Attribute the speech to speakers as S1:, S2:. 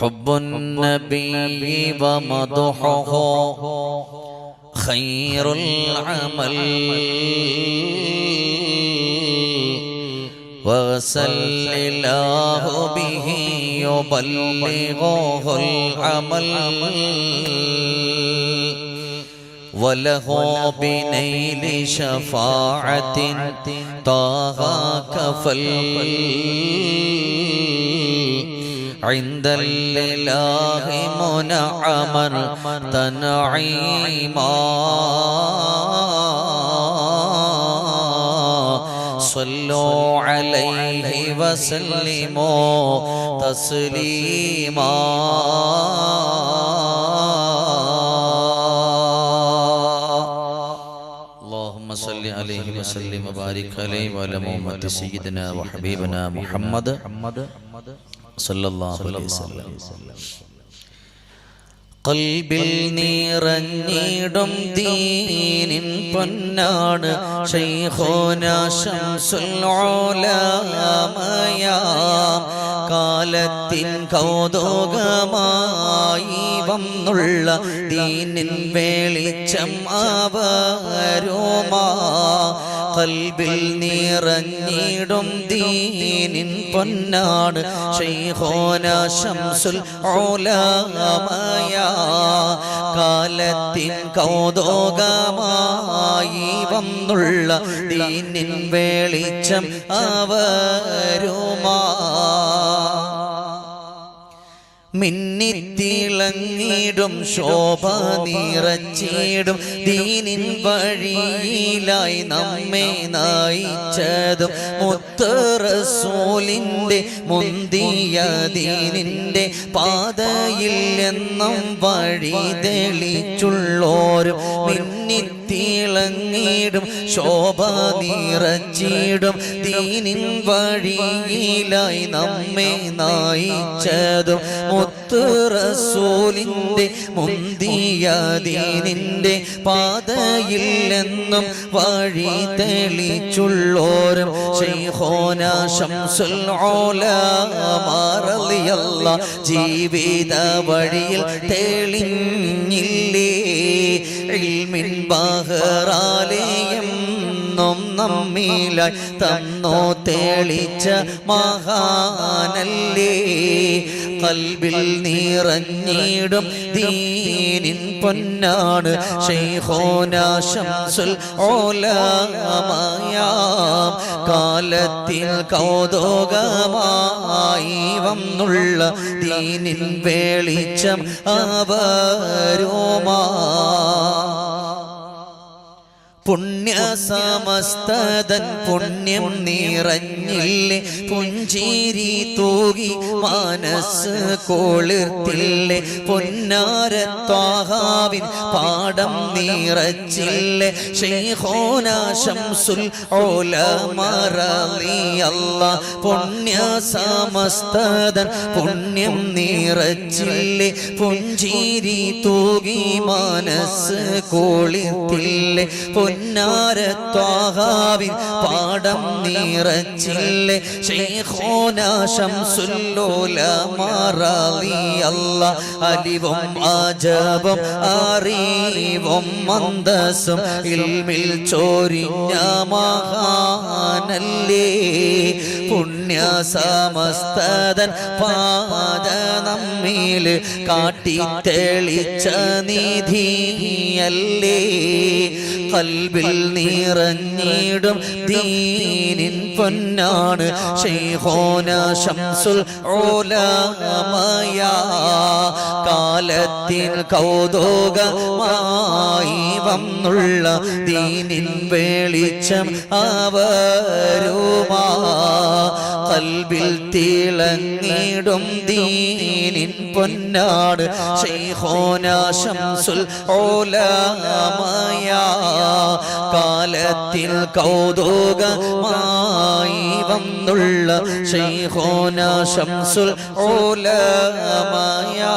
S1: حب النبي ومدحه خير العمل وصل الله به يبلغه العمل وله بنيل شفاعة طه كفل عند الإله منعما تنعيما صلوا عليه وسلموا تسليما اللهم صل عليه وسلم وبارك عليه وعلى محمد سيدنا وحبيبنا محمد സല്ലല്ലാഹു അലൈഹി വസല്ലം. കൽബിൽ നിറഞ്ഞിടും ദീനിൻ പൊന്നാണ് ശൈഖോന ശംസുൽ ഉലമയ. കാലത്തിൻ കൗതുകമായി വന്നുള്ള ദീനിൻ വെളിച്ചം അവരുമാ. കൽബിൽ നിറഞ്ഞിടും ദീനിൻ പൊന്നാട് ശൈഖോന ശംസുൽ ഓലമയ കാലത്തിൻ കൗതുകമായി വന്നുള്ള ദീനിൻ വേളിച്ചം അവരുമാ. മിന്നിത്തിളങ്ങിടും ശോഭ നിറച്ചിടും ദീനിൻ വഴിയിലായി നമ്മെ നയിച്ചതും. മുത്തറസൂലിന്റെ മുന്തിയ ദീനിന്റെ പാതയിൽ എന്നും വഴി തെളിച്ചുള്ളോരും മിന്നിത്തിളങ്ങിടും ശോഭ നിറച്ചിടും ദീനിൻ വഴിയിലായി നമ്മെ നയിച്ചതും. മുത്ത് റസൂലിന്റെ മുന്തിയ ദീനിന്റെ പാതയില്ലെന്നും വഴി തെളിച്ചുള്ളോരും. ശ്രീഹോന ശംസുൽ ഉലമാറളിയല്ല ജീവിത വഴിയിൽ തെളിഞ്ഞില്ലേ? ഇൽമിൻ നമ്മിലായി തന്നോ തെളിച്ച മഹാനല്ലേ? കൽബിൽ നിറഞ്ഞിടും ദീനിൻ പൊന്നാണ് ശംസുൽ ഓലമായാം കാലത്തിൽ കൗതുകമായി വന്നുള്ള ദീനിൻ വെളിച്ചം അവരുമാ. പുണ്യ സമസ്തതൻ പുണ്യം നിറഞ്ഞില്ലേ പുഞ്ചേരി തൂകി മനസ്സ് കോളിർത്തില്ലേ പൊന്നാരത്വാഹാവിൻ പാടം നിറച്ചില്ലേ ഷെയ്ഖോന ശംസുൽ ഓലമറളിയല്ല പുണ്യ സമസ്തതൻ പുണ്യം നിറച്ചില്ലേ പുഞ്ചേരി തൂകി മനസ്സ് കൊളിർത്തില്ലേ പൊന്നാരത്വാഹാവിൻ പാടം നിറച്ചില്ലേ മാറാളിയല്ല അലിവും ആജബം അറിവും മന്ദസും ഇൽമിൽ ചോരിഞ്ഞ മഹാനല്ലേ? പുണ്യ സമസ്തതൻ പാദ നമ്മിൽ കാട്ടി തെളിച്ച നിധിയല്ലേ? കൽബിൽ നിറഞ്ഞിടും ദീനിൻ പൊന്നാണ് ഷെയ്ഖോന ശംസുൽ ഓലമയ കാലത്തിൽ കൗതുകമായി വന്നുള്ള ദീനിൻ വെളിച്ചം അവരുമാ. കൽബിൽ തിളങ്ങിടും ദീനിൻ പൊന്നാട്. ശംസുൽ ഓലമായ കാലത്തിൽ കൗതുകമായി വന്നുള്ള ശംസുൽ ഓലമയാ